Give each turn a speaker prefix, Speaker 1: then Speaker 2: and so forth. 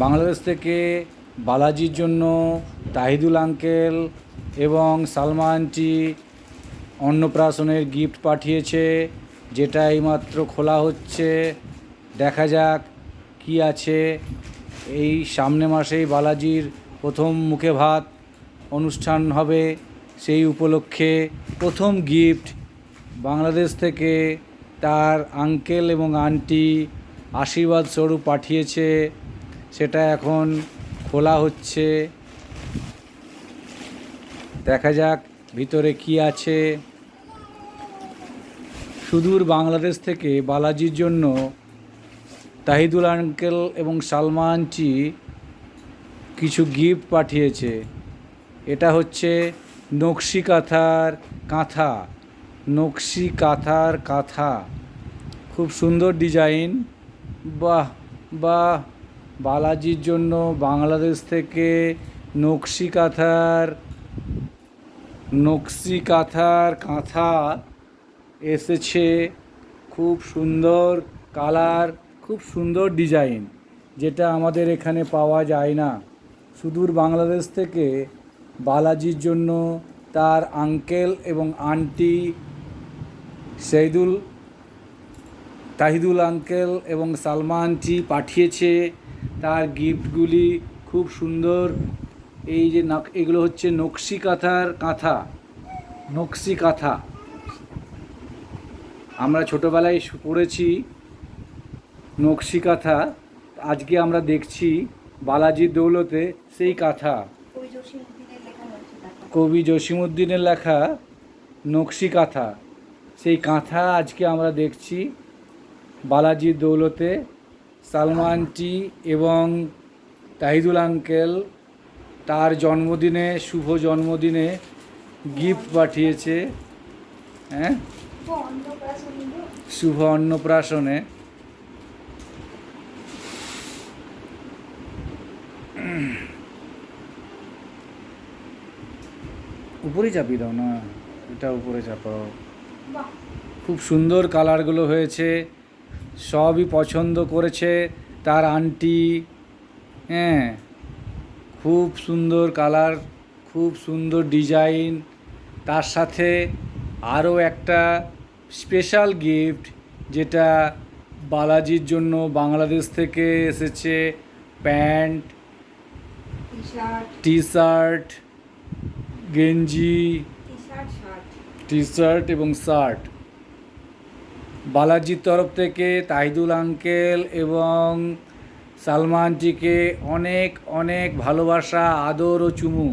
Speaker 1: বাংলাদেশ থেকে বালাজির জন্য তাহিদুল আঙ্কেল এবং সালমানটি অন্নপ্রাশনের গিফট পাঠিয়েছে, যেটা এইমাত্র খোলা হচ্ছে। দেখা যাক কি আছে। এই সামনে মাসেই বালাজির প্রথম মুখে ভাত অনুষ্ঠান হবে সেই উপলক্ষে প্রথম গিফট বাংলাদেশ থেকে তার আঙ্কেল এবং আন্টি আশীর্বাদ স্বরূপ পাঠিয়েছে সেটা এখন খোলা হচ্ছে। দেখা যাক ভিতরে কি আছে। সুদূর বাংলাদেশ থেকে বালাজির জন্য তাহিদুল আঙ্কেল এবং সালমানচি কিছু গিফট পাঠিয়েছে। এটা হচ্ছে নকশি কাঁথার কাঁথা। নকশি কাঁথার কাঁথা। খুব সুন্দর ডিজাইন। বাহ বাহ। বালাজির জন্য বাংলাদেশ থেকে নকশি কাঁথার নকশি কাঁথার কাঁথা এসেছে। খুব সুন্দর কালার, খুব সুন্দর ডিজাইন, যেটা আমাদের এখানে পাওয়া যায় না। সুদূর বাংলাদেশ থেকে বালাজির জন্য তার আঙ্কেল এবং আন্টি সেইদুল তাহিদুল আঙ্কেল এবং সালমানটি পাঠিয়েছে। তার গিফটগুলি খুব সুন্দর। এই যে নাক- এগুলো হচ্ছে নকশি কাঁথার কাঁথা নকশি কাঁথা। আমরা ছোটোবেলায় পড়েছি নকশি কাঁথা। আজকে আমরা দেখছি বালাজির দৌলতে সেই কাঁথা।
Speaker 2: ওই জসীমউদ্দিনের লেখা
Speaker 1: কবি জসিমুদ্দিনের লেখা নকশি কাঁথা। সেই কাঁথা আজকে আমরা দেখছি বালাজির দৌলতে সালমানটি এবং তাহিদুল আঙ্কেল তার জন্মদিনে শুভ জন্মদিনে গিফট পাঠিয়েছে হ্যাঁ। শুভ অন্নপ্রাশনে। উপরে চাপিয়ে দাও না এটা উপরে চাপাও। খুব সুন্দর কালারগুলো হয়েছে। সবই পছন্দ করেছে। তার আন্টি হ্যাঁ খুব সুন্দর কালার খুব সুন্দর ডিজাইন তার সাথে আরও একটা স্পেশাল গিফট যেটা বালাজির জন্য বাংলাদেশ থেকে এসেছে প্যান্ট
Speaker 2: টি-শার্ট,
Speaker 1: টি শার্ট গেঞ্জি
Speaker 2: টি-শার্ট,
Speaker 1: টি শার্ট এবং শার্ট বালাজির তরফ থেকে তাহিদুল আঙ্কেল এবং সালমানজিকে অনেক অনেক ভালোবাসা আদর ও চুমু।